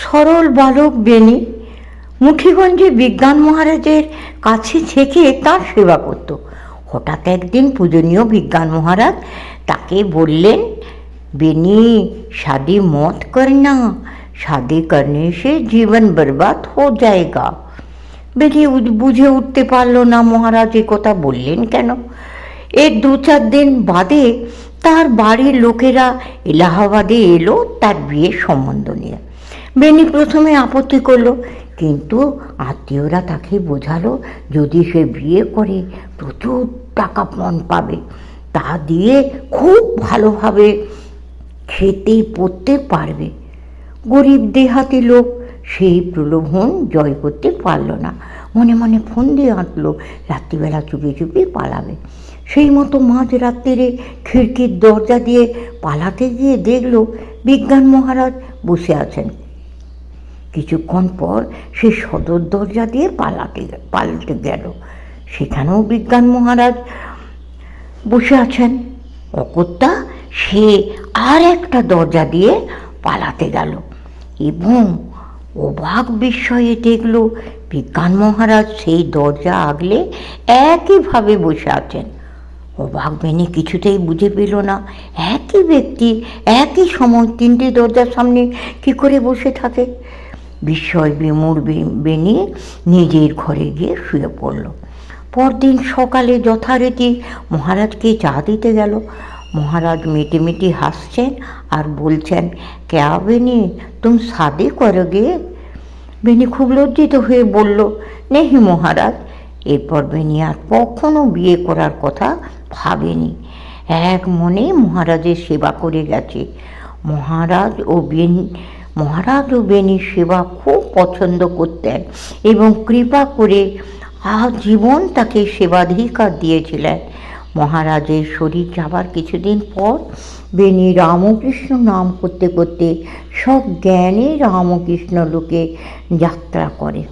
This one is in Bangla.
সরল বালক বেনি মুঠিগঞ্জে বিজ্ঞান মহারাজের কাছে থেকে তার সেবা করত। হঠাৎ একদিন পূজনীয় বিজ্ঞান মহারাজ তাকে বললেন বেনি শাদি মত করনা শাদি করনে সে জীবন বরবাদ হো যায়গা বেনি বুঝে উঠতে পারল না মহারাজ এ কথা বললেন কেন? এর দু চার দিন বাদে তার বাড়ির লোকেরা এলাহাবাদে এলো তার বিয়ের সম্বন্ধ নিয়ে। বেনি প্রথমে আপত্তি করল, কিন্তু আত্মীয়রা তাকে বোঝালো যদি সে বিয়ে করে প্রচুর টাকা পণ পাবে। তা দিয়ে খুব ভালোভাবে খেতে পড়তে পারবে। গরিব দেহাতি লোক সেই প্রলোভন জয় করতে পারল না। মনে মনে ফোন দিয়ে আঁটলো, রাত্রিবেলা চুপি চুপি পালাবে। সেই মতো মাঝ রাত্রিরে খিড়কির দরজা দিয়ে পালাতে গিয়ে দেখল বিজ্ঞান মহারাজ বসে আছেন। কিছুক্ষণ পর সে সদর দরজা দিয়ে পালাতে পাল্টে গেল। সেখানেও বিজ্ঞান মহারাজ বসে আছেন। অকত্যা সে আর একটা দরজা দিয়ে পালাতে গেল এবং অবাক বিস্ময়ে দেখল বিজ্ঞান মহারাজ সেই দরজা আগলে একইভাবে বসে আছেন। অবাক বেনি কিছুতেই বুঝে পেল না, একই ব্যক্তি একই সময় তিনটে দরজার সামনে কি করে বসে থাকে। বিস্ময় বিমূর বেনি নিজের ঘরে গিয়ে শুয়ে পড়ল। পরদিন সকালে যথারীতি মহারাজকে চা দিতে গেল। মহারাজ মিটি মিটি হাসছেন আর বলছেন, ক্যা বেনি তুম শাদি করোগে বেনি খুব লজ্জিত হয়ে বলল, নেহি মহারাজ, এরপর বেনি আর কখনো বিয়ে করার কথা ভাবেনি। এক মনে মহারাজের সেবা করে গেছে। মহারাজ ও বেনি মহারাজ ও বেনি সেবা খুব পছন্দ করতেন এবং কৃপা করে আজীবন তাকে সেবাধিকার দিয়েছিলেন। মহারাজের শরীর যাবার কিছুদিন পর বেনি রামকৃষ্ণ নাম করতে করতে সব জ্ঞানে রামকৃষ্ণ লোকে যাত্রা করে।